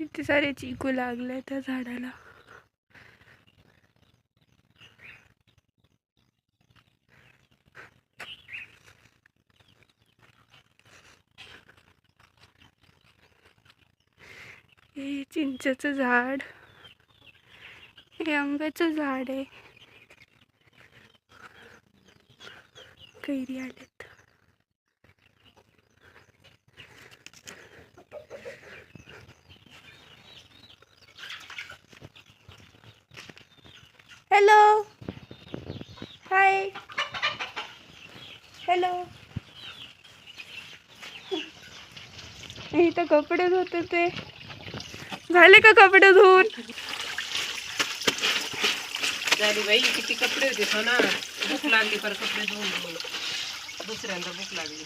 किती सारे चिकू लागले त्या झाडाला. हे चिंचेचं झाड. हे आंब्याचं झाड आहे. कैरी आलेत हॅलो हाय हॅलो इथं कपडे धुते ते. झाले का कपडे धुवून? झाली बाई किती कपडे होते हो ना. भूक लागली पर कपडे धुवून धुवून दुसऱ्यांदा भूक लागली.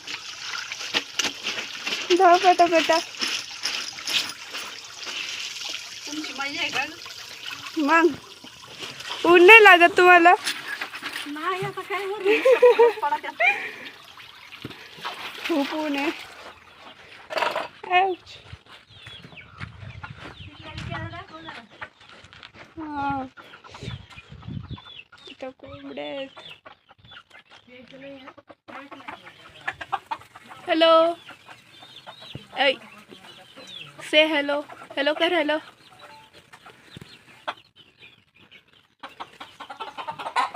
धाव पटापटा. तुमची मजा आहे का मग? ऊन नाही लागत तुम्हाला? नाही आता काय खूप ऊन आहे. Ouch. हा. इथं कोंबड्या आहेत हॅलो ऐ से हॅलो हॅलो कर हॅलो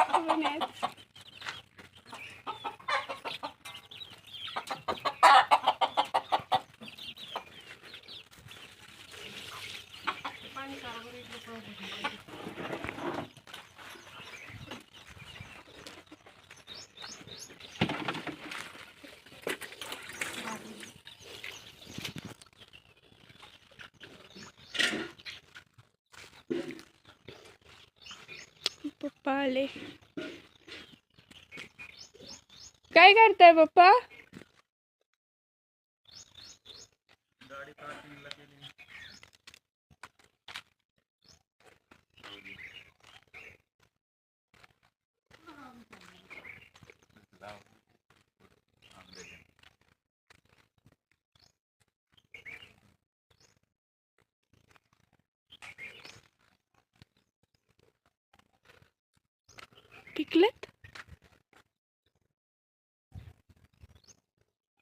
कोण आहेत? पप्पा आले. काय करताय पप्पा? पिकलेत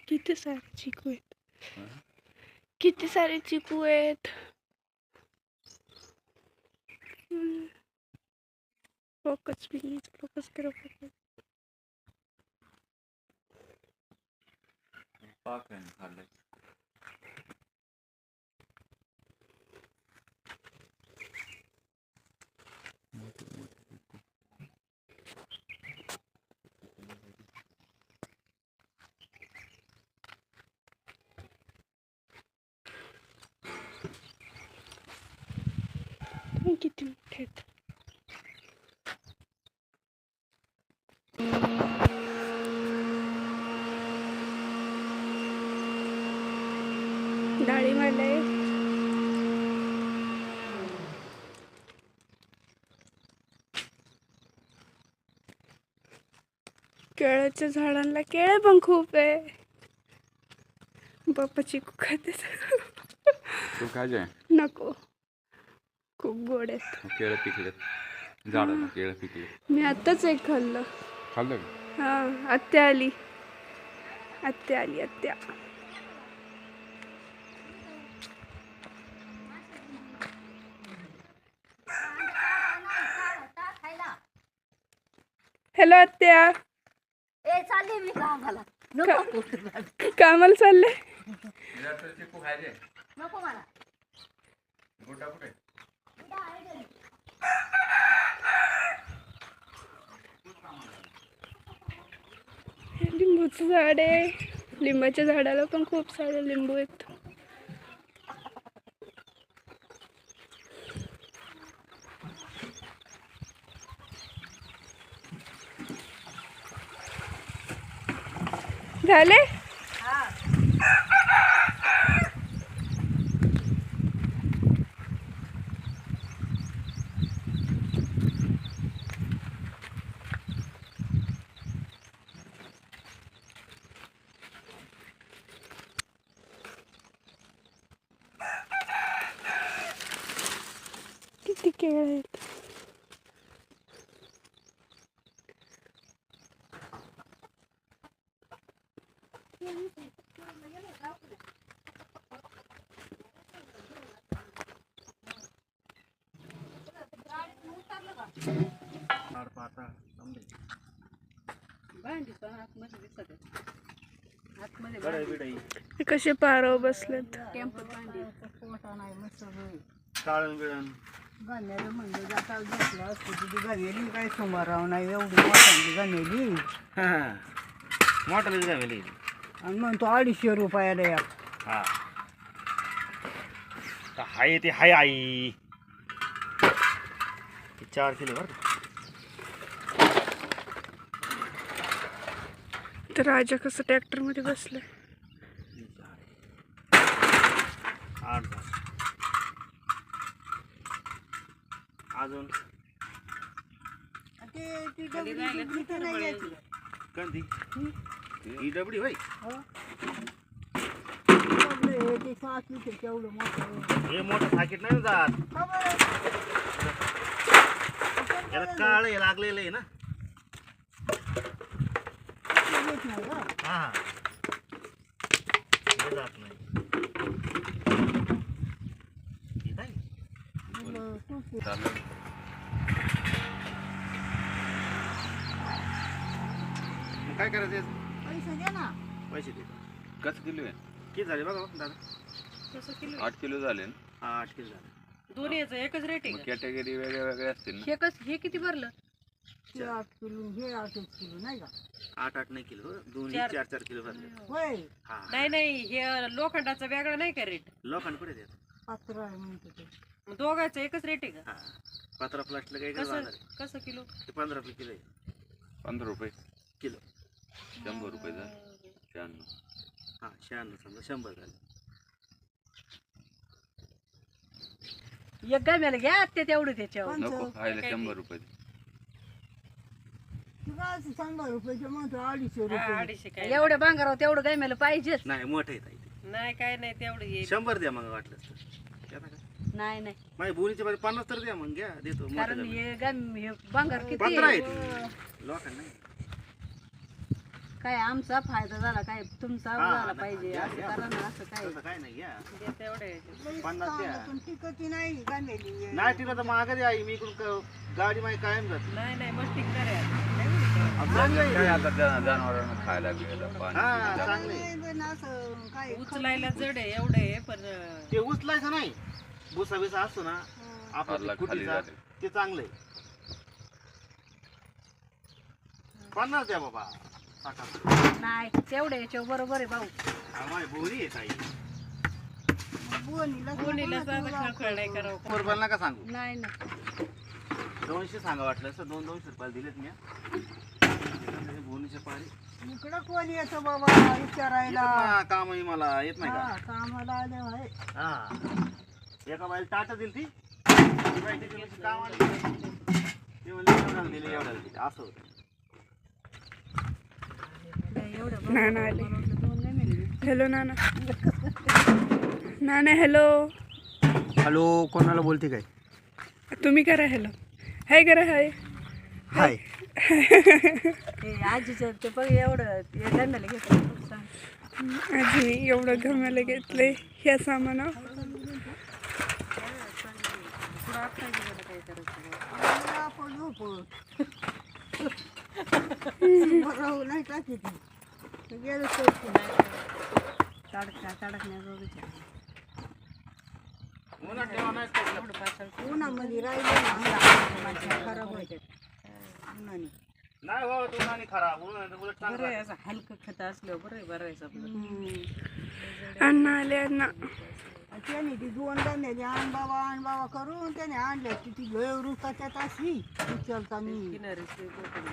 किती सारे चिकू आहेत. किती सारे चिकू आहेत. फोकस प्लीज फोकस करो फोकस. पाकळ्याने खाल्लं हे किती मोठे आहेत? केळ्याच्या झाडांना केळे पण खूप आहे. बाप्पा चिकू खाते. नको. खूप गोड आहेत. केळं पिकलेत. झाडाला केळं पिकले मी आत्ताच एक खाल्लं. खाल्लं का? हा आत्या आली. आत्या आली आत्या. हॅलो आत्या. ए चालले मी कामाला. नको कामाला चालले नको मला. गोटा कुठे? हे लिंबूचं झाड आहे. लिंबाच्या झाडाला पण खूप सारे लिंबू आहेत. झाले? केळ आहेत कसे पारव मस्त टेंपल काळण बिळण गाण्याला म्हणजे जाता. घेतला असतो तुझी गाण्याली काय सोमाराव नाही एवढी मोठ्यांची गाण्याली मोठालीच गावेली आणि म्हणतो अडीचशे रुपयाला या हा. तर हाय ते हाय आई. ते चार किलो बरं का? तर राजा कसं ट्रॅक्टरमध्ये बसलाय? अजून ते ती डबडी बिबडी तर नाही यायची का? कंदी ही डबडी होय डबडे हे ते सात लिटर केवढं मोठं हे मोठं पाकिट नाही ना जात का बरं? याला काळ हे लागलेलं आहे ना ते येत नाही का? हा हे जात नाही हे? मग. चालेल काय करायचं याचं? पैसे दे ना. पैसे दे. कसं किलो आहे? किती झाले बघा हो, दादा. कसं किलो आठ किलो झाले ना. हा आठ किलो झाले. दोन्ही याचं एकच रेट आहे मग का? कॅटेगरी वेगळ्या वेगळ्या असतील ना. हे कस हे किती भरलं? हे आठ किलो हे आठ एक किलो नाही का? आठ आठ नाही किलो. दोन्ही चार. चार चार किलो भरले. होय. हा. नाही नाही हे लोखंडाचा वेगळा नाही का रेट लोकांकडे देत? पात्र आहे म्हणतो ते मग दोघांचं एकच रेट आहे का? हा. पात्रा प्लास्टिक काही कसं. कसं किलो? ते पंधरा रुपये किलो आहे. पंधरा रुपये. किलो. शंभर रुपये झाले. शहाण्णव. हा शहाण्णव समजा शंभर झाले. एक गाम्याला घ्या ते तेवढं त्याच्यावर. नको खायला शंभर रुपये तुला असं शंभर रुपयाचे म्हणतो अडीचशे हा, रुपये. अडीचशे काय? एवढ्या बांगाराव तेवढं गाम्याला पाहिजेच. नाही मोठे आहेत आई ते. नाही काय नाही तेवढं हे शंभर द्या मग वाटलं तर. नाही नाही. माझ्या बोनीच्या बाजू पन्नास तर द्या मग घ्या देतो मोठे कारण. हे गाम हे बांगार किती पंधरा आहे? आहेत. लोकांना नाही. काय आमचा फायदा झाला काय तुमचा हा, झाला नाही, पाहिजे असं. करा ना असं काय? तसं काय नाही तेवढे पन्नास द्या. पण टिकती नाही तिला तर मागे द्या आई. मी इकडून क- गाडी माझी कायम जाते. नाही नाही मस्ती करा. काय आता जना- जनावरांना खायला बियला पाणी हा बिणी चांगले असं काय उचलायला जड आहे एवढं आहे पण अं, ते उचलायचं नाही. भुसा बिसा असतो ना आपला ते खाली चांगलं आहे. पन्नास द्या बाबा. नाही तेवढे याच्यावर बरोबर आहे भाऊ. हा, माझी बोरी आहे ताई. बोनीला कोणीला साधं खळखळ नाही करावं. बरोबर नका सांगू? नाही नाही. दोनशे सांगा वाटलं असं दोन दोनशे रुपयाला दिलेत मी. बोनीचे पाणी इकडं कोण येतं बाबा? विचारायला. काम आहे मला येत नाही हा, का कामाला आले होय हा. एका बाईला टाटा दिली ती. ती बाई त्याच्या दिवशी काम आली ते म्हणले एवढ्याला दिले एवढ्याला दिले. असं होतं. नाना आले. हॅलो नाना. नाना हॅलो. हॅलो कोणाला बोलते काय? तुम्ही करा हॅलो. हाय करा हाय. हाय. हे आजीचं ते बघ एवढं गाम्याला घेतलं सांग. आजी मी एवढं गमायला घेतलंय ह्या सामाना राहू नाही टाकी ती गेलं सोडून. तडका तडकण्याजोगीच्या नाही का? उन्हामध्ये राहिले ना खराब व्हायचे उन्हाने नाही हो तू नाही खराब उलट बरं आहे असं हलकं खत असल्यावर बरं आहे बरं आहे समजा हम्म. अण्णा आले अण्णा त्याने ती दोन गाण्याची आण बाबा आण बाबा करून त्याने आणल्या की ती लय रुकाच्यात असली उचलता मी किनारीच ते कोकण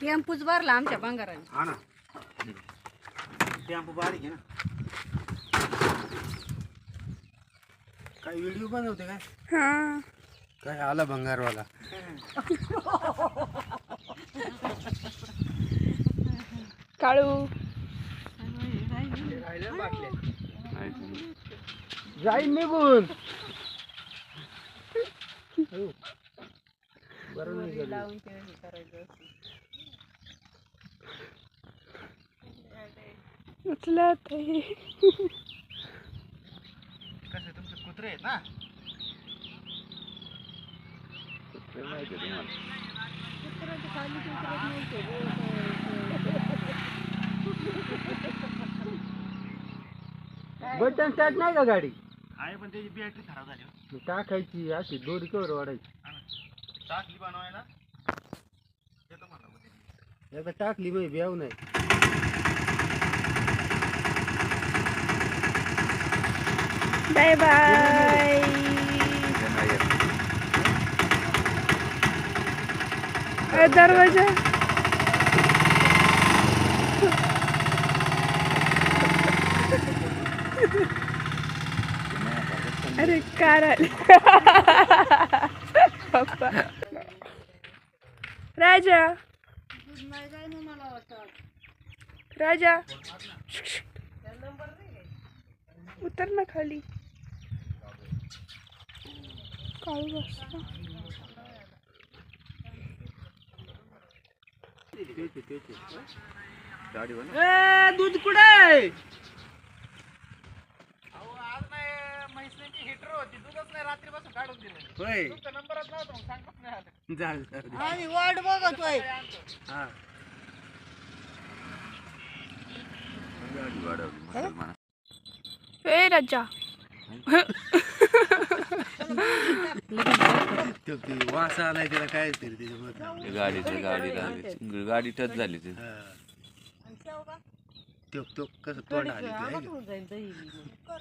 टेम्पूच भरला आमच्या बंगाराने. हा ना. टेम्पू बारीक आहे ना. काय व्हिडिओ बनवते काय? काय आला भंगारवाला काळू. जाईल निघून बरं नाही गेलं. लावून ते हे करायचं कसे तुमचे कुत्रे आहेत ना? माहिती आहे तुम्हाला. बटन स्टार्ट नाही का गाडी? आहे पण त्याची बॅटरी खराब झाली हो. टाकायची अशी दोरी कवर वाढायची टाकली बनवायला येतो. एकदा टाकली मग ब्याव नाही बाय बाय येत. दरवाजा. अरे पप्पा. राजा. राजा. उतर ना खाली. दूध कुठे नाही म्हैसण्याची हिटर होती. दूधच नाही रात्रीपासून काढून दिलं होय. तुमचा नंबरच नव्हता मग सांगत नाही आलं. झालं दे. आम्ही वाट बघतोय हा गाडी वाढवली मुसलमान ए राजा तो ते वास आलाय त्याला काय तरी गाडीचं गाडी लागली गाडी टच झाली ते. हा. तो तो कसं तोंड आली ते, है का?